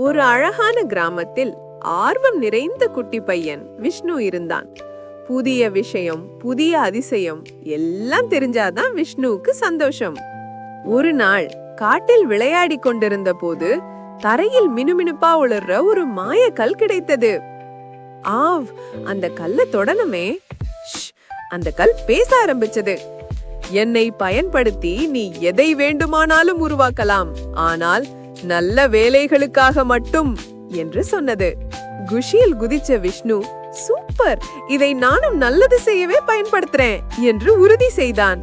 ஒரு அழகான கிராமத்தில் ஆர்வம் நிறைந்த குட்டி பையன் விஷ்ணு இருந்தான். புதிய விஷயம் புதிய அதிசயம் எல்லாம் தெரிஞ்சாதான் விஷ்ணுவுக்கு சந்தோஷம். ஒரு நாள் காட்டில் விளையாடி கொண்டிருந்த போது தரையில் மினுமினுப்பா உளர்ற ஒரு மாயக்கல் கிடைத்தது. ஆவ் அந்த கல்ல தொடணுமே. அந்த கல் பேச ஆரம்பிச்சது. என்னை பயன்படுத்தி நீ எதை வேண்டுமானாலும் உருவாக்கலாம். ஆனால் நல்ல வேலைகளுக்காக மட்டும் என்று சொன்னது. குஷியில் குதிச்ச விஷ்ணு சூப்பர்! இதை நானும் நல்லது செய்யவே பயன்படுத்துறேன் என்று உறுதி செய்தான்.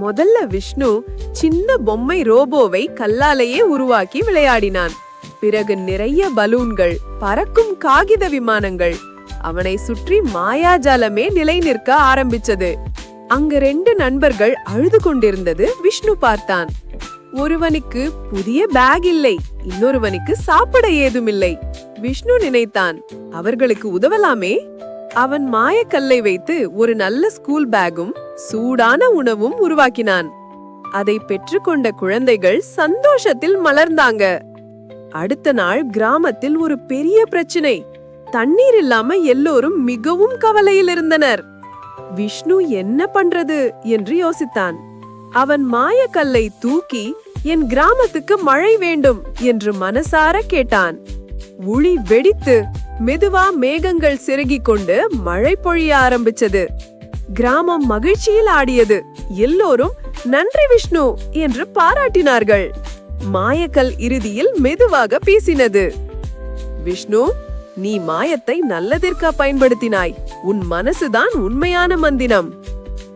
முதல்ல விஷ்ணு சின்ன பொம்மை ரோபோவை கல்லாலேயே உருவாக்கி விளையாடினான். பிறகு நிறைய பலூன்கள் பறக்கும் காகித விமானங்கள் அவனை சுற்றி மாயாஜாலமே நிலை நிற்க ஆரம்பிச்சது. அங்கு ரெண்டு நண்பர்கள் அழுது கொண்டிருந்தது விஷ்ணு பார்த்தான். ஒருவனுக்கு புதிய பேக் இல்லை இன்னொருவனுக்கு சாப்பிட ஏதுமில்லை. விஷ்ணு நினைத்தான் அவர்களுக்கு உதவலாமே. அவன் மாயக்கல்லை வைத்து ஒரு நல்ல ஸ்கூல் பேகும் சூடான உணவும் உருவாக்கினான். அதை பெற்றுக்கொண்ட குழந்தைகள் சந்தோஷத்தில் மலர்ந்தாங்க. அடுத்த நாள் கிராமத்தில் ஒரு பெரிய பிரச்சனை. தண்ணீர் இல்லாம எல்லோரும் மிகவும் கவலையில் இருந்தனர். விஷ்ணு என்ன பண்றது என்று யோசித்தான். அவன் மாயக்கல்லை தூக்கி என் கிராமத்துக்கு மழை வேண்டும் என்று மனசார கேட்டான். உளி வெடித்து மெதுவா மேகங்கள் சிறுகிக் கொண்டு மழை பொழிய ஆரம்பிச்சது. கிராமம் மகிழ்ச்சியில் ஆடியது. எல்லோரும் நன்றி விஷ்ணு என்று பாராட்டினார்கள். மாயக்கல் இறுதியில் மெதுவாக பேசினது. விஷ்ணு நீ மாயத்தை நல்லதிற்கா பயன்படுத்தினாய். உன் மனசுதான் உண்மையான மந்தினம்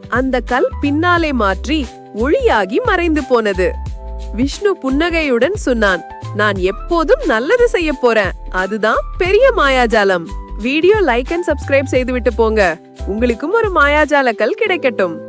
அந்த கல் பின்னாலே மாற்றி ஒளியாகி மறைந்து போனது. விஷ்ணு புன்னகையுடன் சொன்னான் நான் எப்போதும் நல்லது செய்ய போறேன். அதுதான் பெரிய மாயாஜாலம். வீடியோ லைக் அண்ட் சப்ஸ்கிரைப் செய்துவிட்டு போங்க. உங்களுக்கும் ஒரு மாயாஜால கல் கிடைக்கட்டும்.